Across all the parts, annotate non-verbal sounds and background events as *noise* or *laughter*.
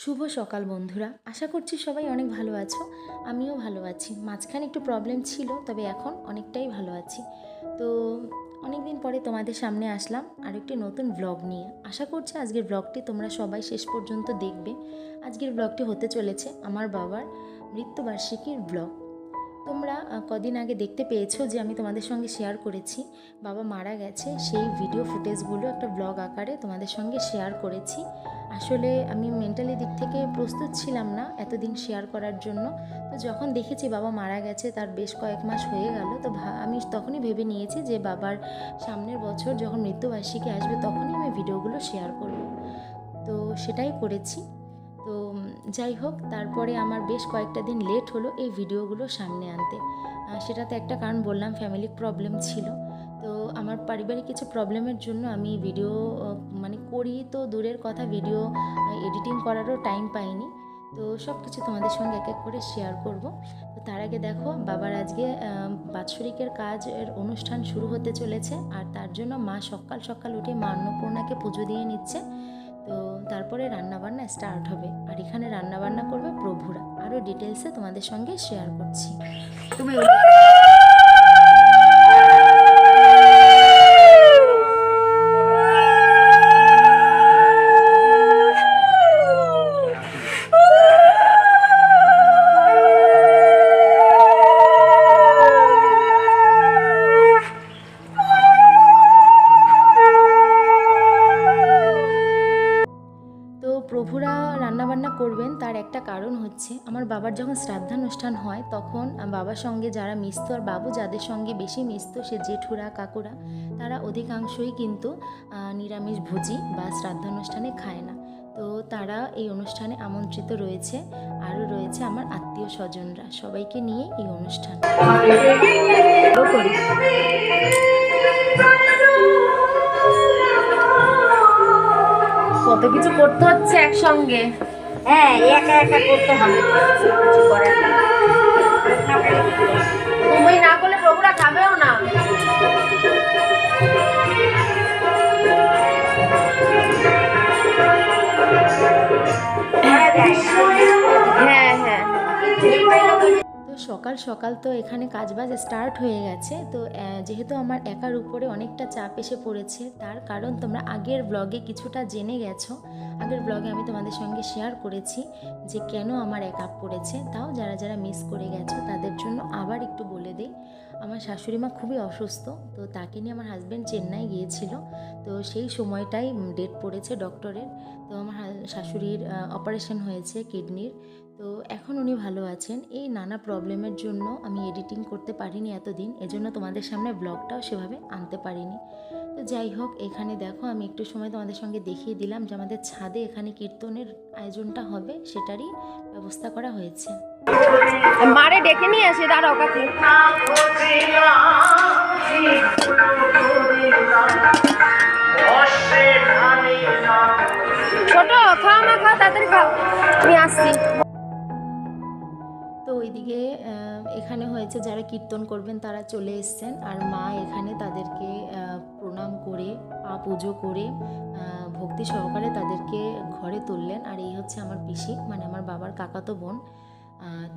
শুভ সকাল বন্ধুরা। আশা করছি সবাই অনেক ভালো আছো। আমিও ভালো আছি। মাঝখানে একটু প্রবলেম ছিল, তবে এখন অনেকটাই ভালো আছি। তো অনেক দিন পরে তোমাদের সামনে আসলাম আর একটি নতুন ব্লগ নিয়ে। আশা করছি আজকের ব্লগটি তোমরা সবাই শেষ পর্যন্ত দেখবে। আজকের ব্লগটি হতে চলেছে আমার বাবার মৃত্যুবার্ষিকীর ব্লগ তোমরা কদিন আগে দেখতে পেয়েছ যে আমি তোমাদের সঙ্গে শেয়ার করেছি। বাবা মারা গেছে, সেই ভিডিও ফুটেজগুলো একটা ব্লগ আকারে তোমাদের সঙ্গে শেয়ার করেছি। আসলে আমি মেন্টালি দিক থেকে প্রস্তুত ছিলাম না এতদিন শেয়ার করার জন্য। তো যখন দেখেছি বাবা মারা গেছে, তার বেশ কয়েক মাস হয়ে গেল, তো আমি তখনই ভেবে নিয়েছি যে বাবার সামনের বছর যখন মৃত্যুবার্ষিকী আসবে, তখনই আমি ভিডিওগুলো শেয়ার করব। তো সেটাই করেছি। তো যাই হোক, তারপরে আমার বেশ কয়েকটা দিন লেট হলো এই ভিডিওগুলো সামনে আনতে। সেটাতে একটা কারণ বললাম ফ্যামিলি প্রবলেম ছিল। তো, আমার পারিবারিক কিছু প্রবলেমের জন্য আমি ভিডিও মানে করি তো দূরের কথা ভিডিও এডিটিং করারও টাইম পাইনি। তো সব কিছু তোমাদের সঙ্গে এক এক করে শেয়ার করব। তো, তার আগে দেখো, বাবার আজকে বাৎসরিকের কাজের অনুষ্ঠান শুরু হতে চলেছে। আর তার জন্য মা সকাল সকাল উঠে মা অন্নপূর্ণাকে পুজো দিয়ে নিচ্ছে। তো তারপরে রান্নাবান্না স্টার্ট হবে। আর এখানে রান্নাবান্না করবে প্রভুরা। আরও ডিটেলসে তোমাদের সঙ্গে শেয়ার করছি। তুমি বাবার যখন শ্রাদ্ধানুষ্ঠান হয়, তখন বাবার সঙ্গে যারা মিশতো আর বাবু যাদের সঙ্গে বেশি মিশতো, সে জেঠুরা, কাকুরা, তারা অধিকাংশই কিন্তু নিরামিষ ভোজি বা শ্রাদ্ধানুষ্ঠানে খায় না। তো তারা এই অনুষ্ঠানে আমন্ত্রিত রয়েছে। আরও রয়েছে আমার আত্মীয় স্বজনরা। সবাইকে নিয়ে এই অনুষ্ঠান। কত কিছু করতে হচ্ছে একসঙ্গে? হ্যাঁ একা একা করতে হবে। কিছু করার তুমি না সকাল সকাল তো এখানে কাজবাজ স্টার্ট হয়ে গেছে। তো যেহেতু আমার একার উপরে অনেকটা চাপ এসে পড়েছে, তার কারণ তোমরা আগের ব্লগে কিছুটা জেনে গেছো। আগের ব্লগে আমি তোমাদের সঙ্গে শেয়ার করেছি যে কেন আমার একা পড়েছে। তাও যারা যারা মিস করে গেছো, তাদের জন্য আবার একটু বলে দিই। আমার শাশুড়ি মা খুবই অসুস্থ, তো তাকে নিয়ে আমার হাজব্যান্ড চেন্নাই গিয়েছিল। তো সেই সময়টাই ডেট পড়েছে ডক্টরের তো আমার শাশুড়ির অপারেশন হয়েছে কিডনির তো এখন উনি ভালো আছেন। এই নানা প্রবলেমের জন্য আমি এডিটিং করতে পারিনি এতদিন। এজন্য তোমাদের সামনে ব্লগটাও সেভাবে আনতে পারিনি। তো যাই হোক, এখানে দেখো, আমি একটু সময় তোমাদের সঙ্গে দেখিয়ে দিলাম যে আমাদের ছাদে এখানে কীর্তনের আয়োজনটা হবে, সেটারই ব্যবস্থা করা হয়েছে। মারে ডেকে নিয়ে আসি কাকি। ছোট, খাও মা খাও খাও। আমি আসছি। ওইদিকে এখানে হয়েছে যারা কীর্তন করবেন তারা চলে এসছেন। আর মা এখানে তাদেরকে প্রণাম করে, পা পুজো করে ভক্তি সহকারে তাদেরকে ঘরে তুললেন। আর এই হচ্ছে আমার পিসি মানে আমার বাবার কাকাতো বোন।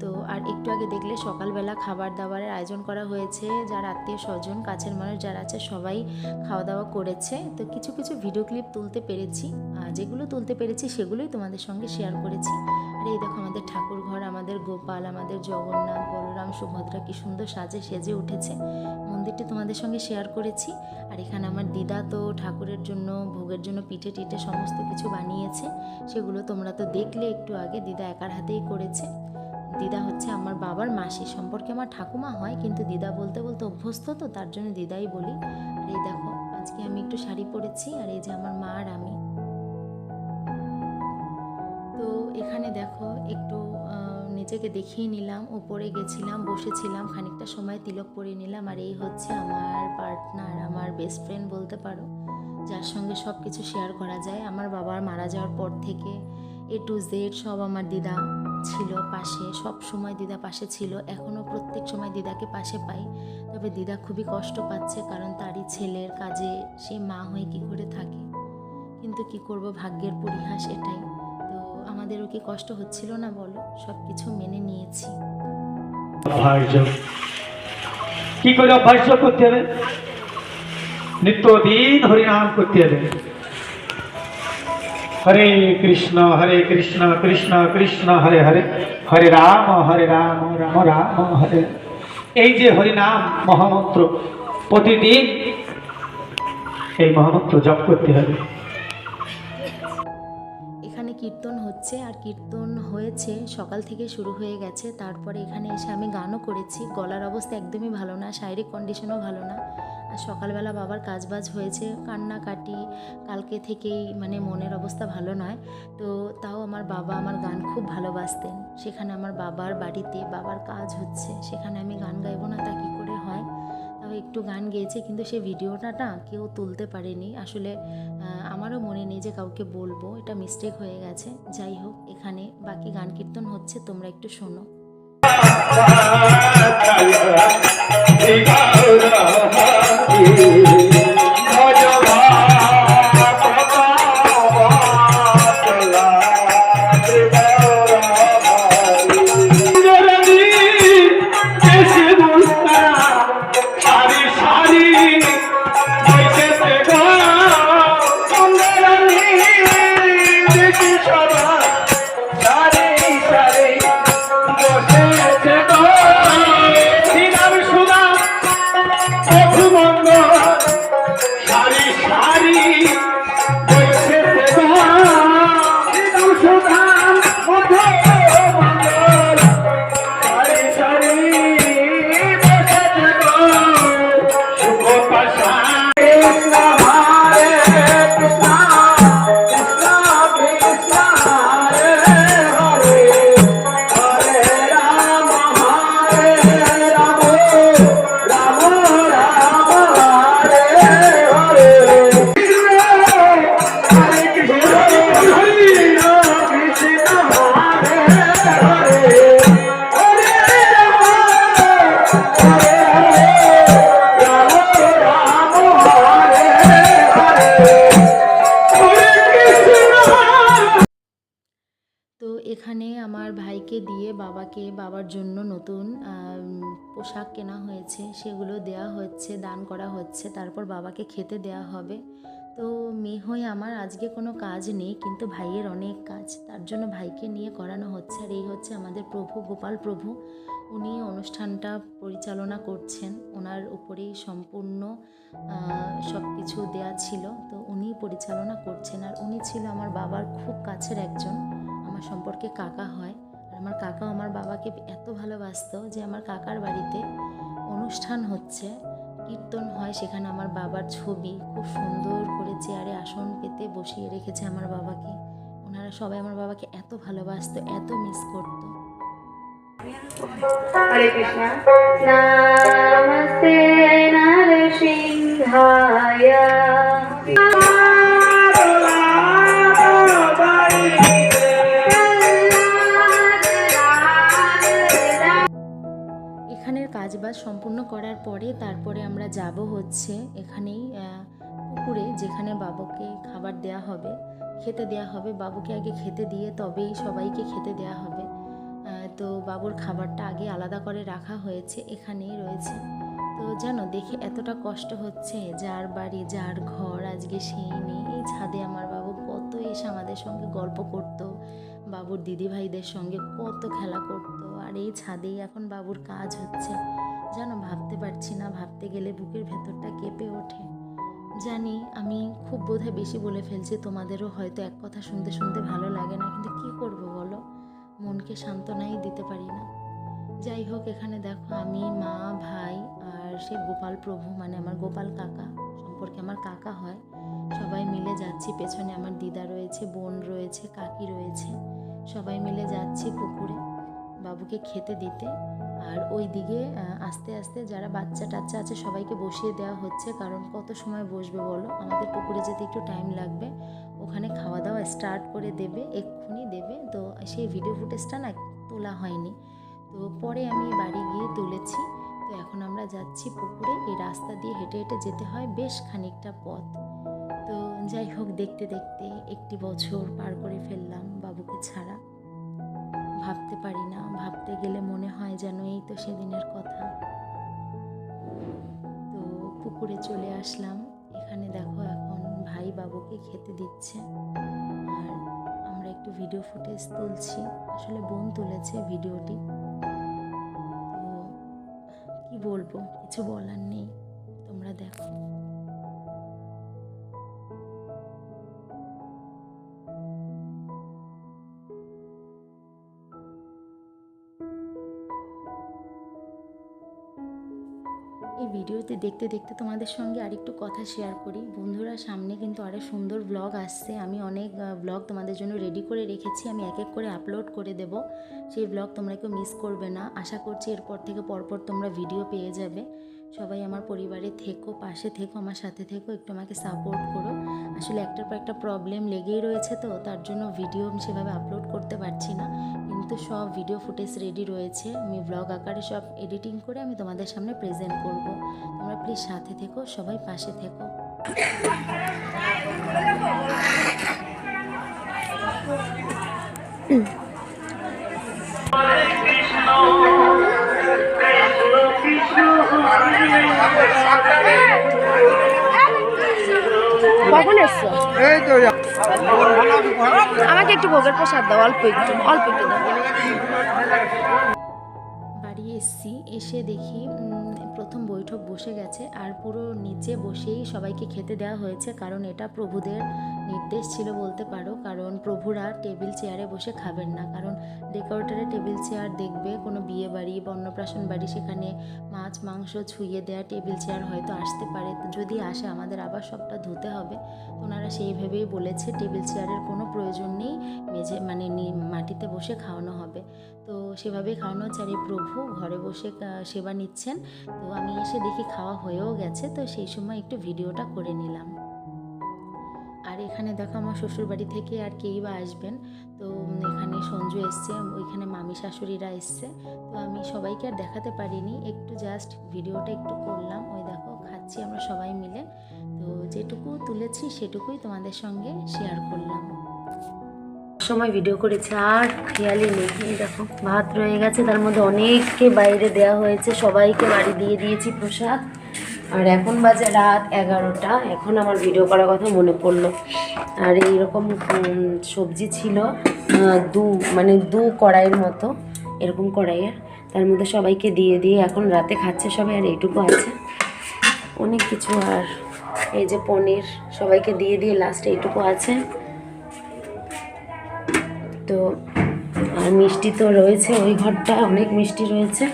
তো আর একটু আগে দেখলে সকালবেলা খাবার দাবারের আয়োজন করা হয়েছে। যারা আত্মীয় স্বজন, কাছের মানুষ যারা আছে সবাই খাওয়া দাওয়া করেছে। তো কিছু কিছু ভিডিও ক্লিপ তুলতে পেরেছি। যেগুলো তুলতে পেরেছি সেগুলোই তোমাদের সঙ্গে শেয়ার করেছি। আর এই দেখো আমাদের ঠাকুর ঘর আমাদের গোপাল, আমাদের জগন্নাথ, বলরাম, সুভদ্রা কি সুন্দর সাজে সেজে উঠেছে। মন্দিরটি তোমাদের সঙ্গে শেয়ার করেছি। আর এখানে আমার দিদা তো ঠাকুরের জন্য, ভোগের জন্য পিঠে টিঠে সমস্ত কিছু বানিয়েছে। সেগুলো তোমরা তো দেখলে একটু আগে, দিদা একার হাতেই করেছে। দিদা হচ্ছে আমার বাবার মাসি। সম্পর্কে আমার ঠাকুমা হয়, কিন্তু দিদা বলতে বলতে অভ্যস্ত তো, তার জন্য দিদাই বলি। আর এই দেখো, আজকে আমি একটু শাড়ি পরেছি, আর এই যে আমার মা আর আমি। এখানে দেখো একটু নিজেকে দেখিয়ে নিলাম উপরে গেছিলাম, বসেছিলাম, খানিকটা সময় তিলক পরে নিলাম, আর এই হচ্ছে আমার পার্টনার আমার বেস্ট ফ্রেন্ড বলতে পারো, যার সঙ্গে সব কিছু শেয়ার করা যায়। আমার বাবার মারা যাওয়ার পর থেকে এ টু জেড সব আমার দিদা ছিল পাশে, সব সময় দিদা পাশে ছিল এখনও প্রত্যেক সময় দিদাকে পাশে পাই। তবে দিদা খুবই কষ্ট পাচ্ছে, কারণ তারই ছেলের কাজে সে মা হয়ে কি করে থাকে? কিন্তু কি করব, ভাগ্যের পরিহাস এটাই। তো আমাদের তোমাদেরও কি কষ্ট হচ্ছিল না বলো? সব কিছু মেনে নিয়েছি। কি করে অভ্যাস করতে হবে? নিত্যদিন হরিনাম করতে হবে। হরে কৃষ্ণ হরে কৃষ্ণ কৃষ্ণ কৃষ্ণ, হরে হরে। হরে রাম হরে রাম রাম রাম, হরে। এই যে হরিনাম মহামন্ত্র, প্রতিদিন এই মহামন্ত্র জপ করতে হবে। কীর্তন হচ্ছে আর কীর্তন হয়েছে, সকাল থেকে শুরু হয়ে গেছে। তারপরে এখানে এসে আমি গানও করেছি। গলার অবস্থা একদমই ভালো না, শারীরিক কন্ডিশনও ভালো না। আর সকালবেলা বাবার কাজবাজ হয়েছে, কান্নাকাটি, কালকে থেকেই মানে মনের অবস্থা ভালো নয়। তো তাও আমার বাবা আমার গান খুব ভালোবাসতেন। সেখানে আমার বাবার বাড়িতে বাবার কাজ হচ্ছে, সেখানে আমি গান গাইবো না, তা কী একটু গান গেয়েছে, কিন্তু সেই ভিডিওটা না কেউ তুলতে পারেনি। আসলে আমারও মনে নেই যে কাউকে বলব, এটা মিস্টেক হয়ে গেছে। যাই হোক, এখানে বাকি গান কীর্তন হচ্ছে, তোমরা একটু শোনো। *laughs* বাবাকে বাবার জন্য নতুন পোশাক কেনা হয়েছে, সেগুলো দেয়া হচ্ছে, দান করা হচ্ছে, তারপর বাবাকে খেতে দেয়া হবে। তো মেয়ে হয়ে আমার আজকে কোনো কাজ নেই, কিন্তু ভাইয়ের অনেক কাজ, তার জন্য ভাইকে নিয়ে করানো হচ্ছে, আর এই হচ্ছে আমাদের প্রভু, গোপাল প্রভু। উনি অনুষ্ঠানটা পরিচালনা করছেন, ওনার উপরেই সম্পূর্ণ সব কিছু দেয়া ছিল। তো উনি পরিচালনা করছেন, আর উনি ছিল আমার বাবার খুব কাছের একজন, আমার সম্পর্কে কাকা হয়। আমার কাকা আমার বাবাকে এত ভালোবাসতো যে আমার কাকার বাড়িতে অনুষ্ঠান হচ্ছে কীর্তন হয় সেখানে আমার বাবার ছবি খুব সুন্দর করে চেয়ারে আসন পেতে বসিয়ে রেখেছে আমার বাবাকে। ওনারা সবাই আমার বাবাকে এত ভালোবাসতো এত মিস করতো। হরে কৃষ্ণ। নমস্তে নরসিংহায়। কাজবাজ সম্পূর্ণ করার পরে তারপরে আমরা যাব হচ্ছে এখানেই পুকুরে যেখানে বাবুকে খাবার দেয়া হবে, খেতে দেয়া হবে। বাবুকে আগে খেতে দিয়ে তবেই সবাইকে খেতে দেয়া হবে। তো বাবুর খাবারটা আগে আলাদা করে রাখা হয়েছে, এখানেই রয়েছে। তো জানো, দেখে এতটা কষ্ট হচ্ছে, যার বাড়ি, যার ঘর, আজকে সেই নেই। এই ছাদে আমার বাবু কত এসে আমাদের সঙ্গে গল্প করতো, বাবুর দিদিভাইদের সঙ্গে কত খেলা করতো। আর এই ছাদেই এখন বাবুর কাজ হচ্ছে। জানো ভাবতে পারছি না, ভাবতে গেলে বুকের ভেতরটা কেঁপে ওঠে। জানি, আমি খুব বোধহয় বেশি বলে ফেলছি, তোমাদেরও হয়তো এক কথা শুনতে শুনতে ভালো লাগে না, কিন্তু কি করব বলো? মনকে সান্ত্বনাই দিতে পারি না। যাই হোক, এখানে দেখো, আমি, মা, ভাই আর সে গোপাল প্রভু মানে আমার গোপাল কাকা সম্পর্কে আমার কাকা হয়। সবাই মিলে যাচ্ছি, পেছনে আমার দিদা রয়েছে, বোন রয়েছে, কাকি রয়েছে। সবাই মিলে যাচ্ছি পুকুরে বাবুকে খেতে দিতে। আর ওই দিকে আস্তে আস্তে যারা বাচ্চা টাচ্চা আছে সবাইকে বসিয়ে দেওয়া হচ্ছে। কারণ কত সময় বসবে বলো? আমাদের পুকুরে যেতে একটু টাইম লাগবে। ওখানে খাওয়া দাওয়া স্টার্ট করে দেবে, এক্ষুনি দেবে। তো সেই ভিডিও ফুটেজটা না তোলা হয়নি। তো পরে আমি বাড়ি গিয়ে তুলেছি। তো এখন আমরা যাচ্ছি পুকুরে। এই রাস্তা দিয়ে হেঁটে হেঁটে যেতে হয় বেশ খানিকটা পথ। তো যাই হোক, দেখতে দেখতে একটি বছর পার করে ফেললাম বাবুকে ছাড়া। ভাবতে পারি না, ভাবতে গেলে মনে হয় যেন এই তো সেদিনের কথা। তো পুকুরে চলে আসলাম। এখানে দেখো এখন ভাই বাবুকে খেতে দিচ্ছে। আর আমরা একটু ভিডিও ফুটেজ তুলছি। আসলে বোন তুলেছে ভিডিওটি তো কি বলব, কিছু বলার নেই। তোমরা দেখো। ভিডিওতে দেখতে দেখতে তোমাদের সঙ্গে আরেকটু কথা শেয়ার করি। বন্ধুরা, সামনে কিন্তু আরও সুন্দর ব্লগ আসছে। আমি অনেক ব্লগ তোমাদের জন্য রেডি করে রেখেছি। আমি এক এক করে আপলোড করে দেব। সেই ব্লগ তোমরা কেউ মিস করবে না। আশা করছি এরপর থেকে পরপর তোমরা ভিডিও পেয়ে যাবে। সবাই আমার পরিবারে থেকো, পাশে থেকো, আমার সাথে থেকো, একটু আমাকে সাপোর্ট করো। আসলে একটার পর একটা প্রবলেম লেগেই রয়েছে তো, তার জন্য ভিডিও আমি সেভাবে আপলোড করতে পারছি না। কিন্তু সব ভিডিও ফুটেজ রেডি রয়েছে। আমি ব্লগ আকারে সব এডিটিং করে আমি তোমাদের সামনে প্রেজেন্ট করব। তোমরা প্লিজ সাথে থেকো, সবাই পাশে থেকো। কখন এসছো? আমাকে একটু ভোগের প্রসাদ দাও অল্প একটু অল্প একটু দাও। বাড়ি এসছি এসে দেখি উম, প্রথম বৈঠক বসে গেছে আর পুরো নিচে বসেই সবাইকে খেতে দেওয়া হয়েছে, কারণ এটা প্রভুদের নির্দেশ ছিল বলতে পারো, কারণ প্রভুরা টেবিল চেয়ারে বসে খাবেন না। কারণ ডেকোরেটারে টেবিল চেয়ার দেখবে, কোনো বিয়ে বাড়ি বা অন্নপ্রাশন বাড়ি সেখানে মাছ, মাংস ছুঁয়ে দেওয়া টেবিল চেয়ার হয়তো আসতে পারে। যদি আসে, আমাদের আবার সবটা ধুতে হবে। ওনারা সেইভাবেই বলেছে, টেবিল চেয়ারের কোনো প্রয়োজন নেই, মেঝে মানে মাটিতে বসে খাওয়ানো হবে। তো সেভাবেই খাওয়ানো হচ্ছে। আর এই প্রভু ঘরে বসে সেবা নিচ্ছেন। তো আমি এসে দেখি খাওয়া হয়েও গেছে, তো সেই সময় একটু ভিডিওটা করে নিলাম। আর এখানে দেখো আমার শ্বশুর বাড়ি থেকে আর কেই বা আসবেন, তো এখানে সঞ্জু এসছে, ওইখানে মামি শাশুড়িরা এসছে, তো আমি সবাইকে আর দেখাতে পারিনি, একটু জাস্ট ভিডিওটা একটু করলাম, ওই দেখো খাচ্ছি আমরা সবাই মিলে, তো যেটুকু তুলেছি সেটুকুই তোমাদের সঙ্গে শেয়ার করলাম। সময় ভিডিও করেছে, আর খেয়ালই নেই। দেখো, ভাত রয়ে গেছে, তার মধ্যে অনেককে বাইরে দেওয়া হয়েছে। সবাইকে বাড়ি দিয়ে দিয়েছি প্রসাদ। আর এখন বাজে রাত এগারোটা, এখন আমার ভিডিও করার কথা মনে পড়ল। আর এইরকম সবজি ছিল দু মানে দু কড়াইয়ের মতো, এরকম কড়াইয়ের। তার মধ্যে সবাইকে দিয়ে দিয়ে এখন রাতে খাচ্ছে সবাই, আর এইটুকু আছে। অনেক কিছু, আর এই যে পনির, সবাইকে দিয়ে দিয়ে লাস্ট এইটুকু আছে। তো, আর মিষ্টি তো রয়েছে ওই ঘরটা, অনেক মিষ্টি রয়েছে।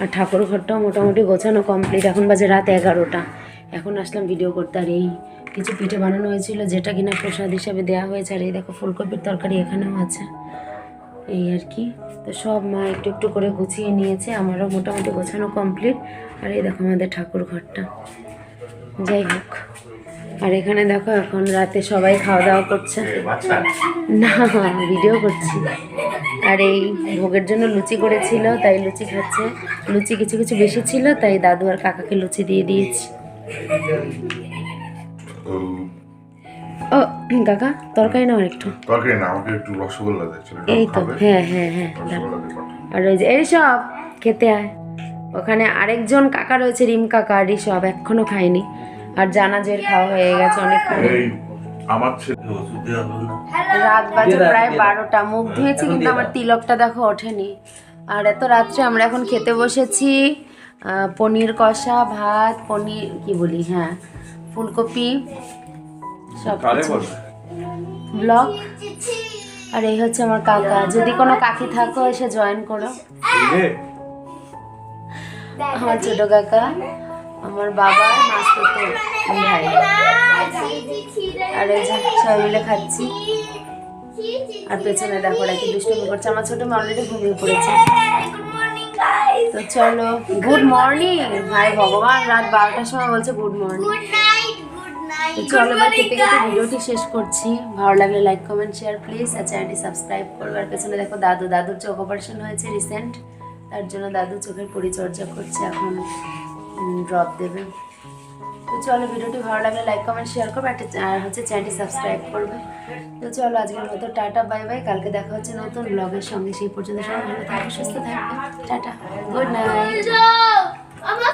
আর ঠাকুর ঘরটাও মোটামুটি গোছানো কমপ্লিট এখন বাজে রাত এগারোটা। এখন আসলাম ভিডিও করতে। আর এই কিছু পিঠে বানানো হয়েছিল, যেটা কিনা প্রসাদ হিসাবে দেওয়া হয়েছে। আর এই দেখো, ফুলকপির তরকারি এখানেও আছে। এই আর কি। তো সব মা একটু একটু করে গুছিয়ে নিয়েছে। আমারও মোটামুটি গোছানো কমপ্লিট আর এই দেখো আমাদের ঠাকুর ঘরটা। যাই হোক। আর এখানে দেখো এখন রাতে সবাই খাওয়া দাওয়া করছে। না ভিডিও করছি। আর এই ভোগের জন্য লুচি করেছিল তাই লুচি খাচ্ছে। লুচি কিছু কিছু বেশি ছিল তাই দাদু আর কাকাকে লুচি দিয়ে দিয়েছি। ও কাকা তরকারি নাও একটু তরকারি না আমাকে একটু রসগোল্লা এই তো হ্যাঁ হ্যাঁ হ্যাঁ। আর ওই যে এই সব খেতে আয়। ওখানে আরেকজন কাকা রয়েছে রিম কাকা আর সব এখনও খায়নি। আর জানাজের খাওয়া হয়ে গেছে অনেক আমার ছেলে রাত বাজে প্রায় বারোটা। মুখ ধুয়েছি কিন্তু আমার তিলকটা দেখো ওঠেনি। আর এত রাত্রে আমরা এখন খেতে বসেছি পনির কষা ভাত পনির কি বলি হ্যাঁ ফুলকপি সব কিছু। ব্লগ আর এই হচ্ছে আমার কাকা। যদি কোনো কাকি থাকো এসে জয়েন করো। আমার ছোট কাকা। আমার বাবা মাসতুতো ভাই আর সবাই মিলে খাচ্ছি। আর পেছনে দেখো কি দুষ্টুমি করছে। আমার ছোট মেয়ে অলরেডি ঘুমিয়ে পড়েছে। তো চলো গুড মর্নিং ভাই ভগবান রাত বারোটার সময় বলছে গুড মর্নিং চলো এবার খেতে খেতে ভিডিওটি শেষ করছি। ভালো লাগলে লাইক কমেন্ট শেয়ার প্লিজ আর চ্যানেলটি সাবস্ক্রাইব করবে। আর পেছনে দেখো দাদু দাদুর চোখ অপারেশন হয়েছে রিসেন্ট তার জন্য দাদু চোখের পরিচর্যা করছে এখন। ড্রপ দেবে। তো চলো ভিডিওটি ভালো লাগলে লাইক কমেন্ট শেয়ার করবে একটা- হচ্ছে চ্যানেলটি সাবস্ক্রাইব করবে। তো চলো আজকের মতো টাটা বাই বাই কালকে দেখা হচ্ছে নতুন ব্লগের সঙ্গে। সেই পর্যন্ত সবাই ভালো থাকবে সুস্থ থাকবে টাটা। Good night